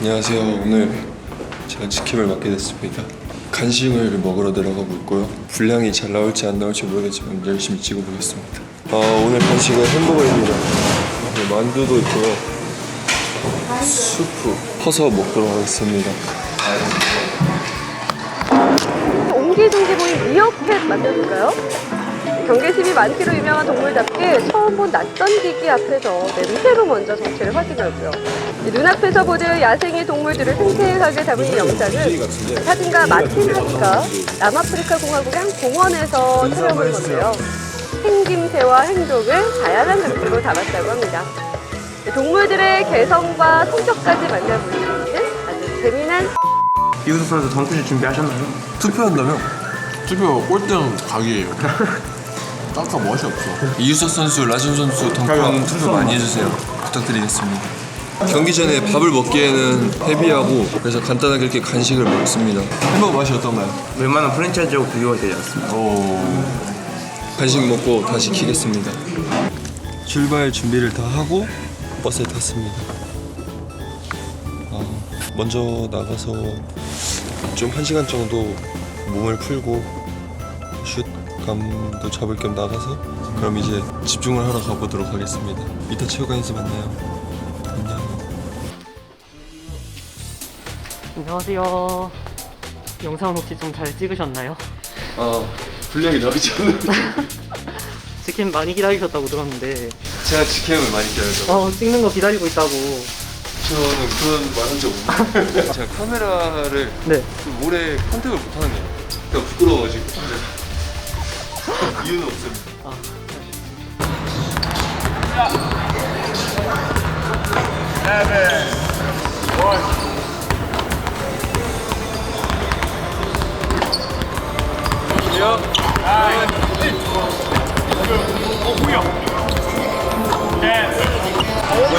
안녕하세요. 오늘 제가 지킴을 맡게 됐습니다. 간식을 먹으러 들어가고 있고요. 분량이 잘 나올지 안 나올지 모르겠지만 열심히 찍어보겠습니다. 아, 오늘 간식은 햄버거입니다. 네, 만두도 있고요. 수프 퍼서 먹도록 하겠습니다. 옹기종기 보인 미어캣 만나볼까요? 경계심이 많기로 유명한 동물답게 처음 본 낯선 기기 앞에서 냄새로 먼저 정체를 확인하고요. 이 눈앞에서 보는 야생의 동물들을 생생하게 담은 이 영상은 사진가 마틴 하디가 남아프리카 공화국의 한 공원에서 촬영한 건데요. 생김새와 행동을 다양한 각도로 담았다고 합니다. 동물들의 개성과 성격까지 만나볼 수 있는 아주 재미난 선수 전투지 준비하셨나요? 투표한다며? 투표 꼴등 각이에요. 딱 멋이 없어. 이유석 선수, 라준 선수 덩컨 투표 많이 해주세요. 부탁드리겠습니다. 경기 전에 밥을 먹기에는 헤비하고 그래서 간단하게 이렇게 간식을 먹습니다. 햄버거 맛이 어떤가요? 웬만한 프랜차이즈하고 비교가 되지 않습니다. 간식 먹고 다시 키겠습니다. 출발 준비를 다 하고 버스에 탔습니다. 아, 먼저 나가서 좀 한 시간 정도 몸을 풀고 슛감도 잡을 겸 나가서 그럼 이제 집중을 하러 가보도록 하겠습니다. 이따 체육관에서 만나요. 안녕하세요. 영상 혹시 좀 잘 찍으셨나요? 아 분량이 나오지 않는. 치킨 많이 기다리셨다고 들었는데 제가 직캠을 많이 기다려서 어 찍는 거 기다리고 있다고 저는 그런 말 한 적 없는데 제가 카메라를 네 좀 오래 컨택을 못 하는 거예요. 그냥 부끄러워가지고. 이유는 없습니다. 아. 근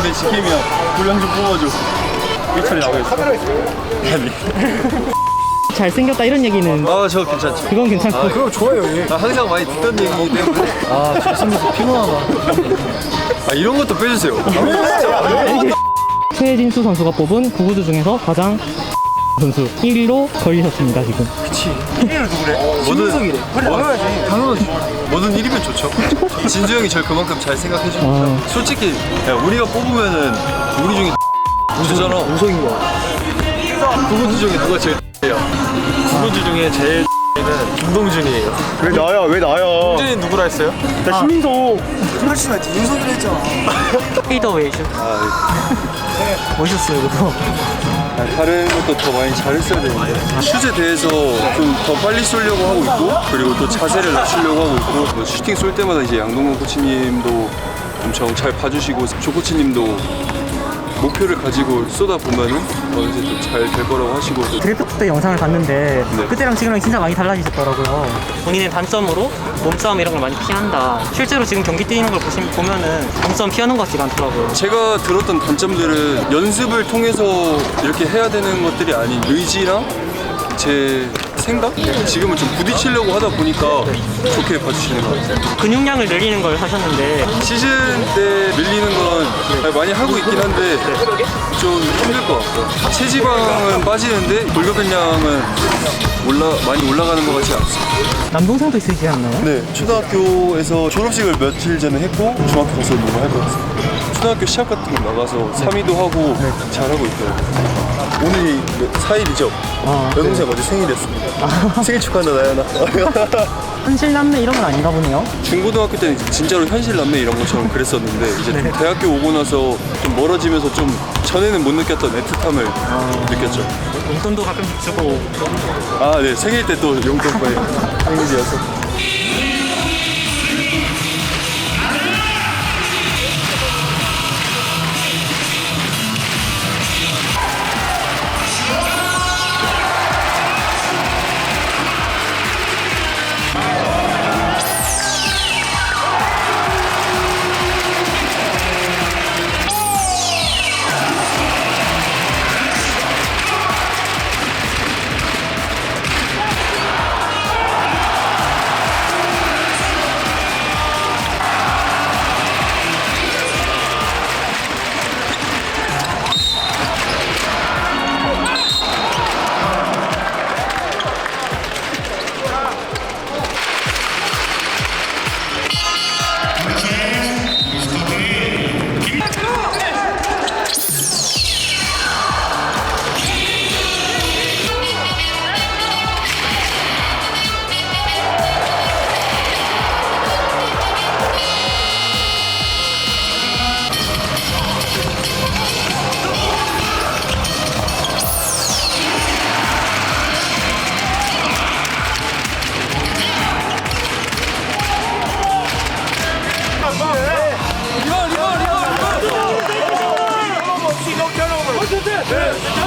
데 지킴이야, 분량 좀 뽑아줘. 미철이 나오고 있어. 잘생겼다 이런 얘기는 아, 저 괜찮죠. 그건 괜찮고 그럼 좋아요, 예. 아, 항상 많이 듣던 얘기이기 때문에. 아, 잘생겨서 피곤하다. 아, 이런 것도 빼주세요. 최진수 선수가 뽑은 구구주 중에서 가장 선수 1위로 걸리셨습니다 지금 뭐든 당연하지. 당연하지. 뭐든 1위면 좋죠. 진주 형이 절 그만큼 잘 생각해 주니까. 아. 솔직히 야, 우리가 뽑으면은 우리 중에 우수잖아. 우성인 거야. 구분주 중에 누가 제일 야 구분주 중에 제일 는 김동준이에요. 왜 나야? 왜 나야? 동준이 누구라 했어요? 나 신민석. 하지 마. 윤석열 했잖아. 페이더웨이션 멋있었어요 그거 아, 다른 것도 더 많이 잘했어야 되는데. 슛에 대해서 좀 더 빨리 쏘려고 하고 있고 그리고 또 자세를 낮추려고 하고 있고 뭐 슈팅 쏠 때마다 이제 양동근 코치님도 엄청 잘 봐주시고 조 코치님도 목표를 가지고 쏘다 보면은 어, 이제 또잘될 거라고 하시고 또 드래프트 때 영상을 봤는데 네. 그때랑 지금랑 진짜 많이 달라지셨더라고요. 본인의 단점으로 몸싸움 이런 걸 많이 피한다. 실제로 지금 경기 뛰는 걸 보시, 보면은 몸싸움 피하는 것 같지가 않더라고요. 제가 들었던 단점들은 연습을 통해서 이렇게 해야 되는 것들이 아닌 의지랑 제 생각? 지금은 좀 부딪히려고 하다 보니까 좋게 봐주시는 것 같아요. 근육량을 늘리는 걸 하셨는데 시즌 건 많이 하고 있긴 한데 좀 힘들 것 같고 체지방은 빠지는데 골격근량은 올라 많이 올라가는 것 같지 않습니다. 남동생도 있으시지 않나요? 네, 초등학교에서 졸업식을 며칠 전에 했고 중학교 가서 뭐할 것 같습니다. 초등학교 시합 같은 거 나가서 3위도 하고 잘하고 있더라고요. 오늘이 4일이죠? 아, 여동생 어제 생일이었습니다. 생일 축하한다 나연아. 현실 남매 이런 건 아닌가 보네요. 중고등학교 때는 진짜로 현실 남매 이런 것처럼 그랬었는데 이제 네. 대학교 오고 나서 좀 멀어지면서 좀 전에는 못 느꼈던 애틋함을 아. 느꼈죠. 용돈도 가끔씩 주고 아, 네. 생일 때 또 용돈과에 생일이어서. Two.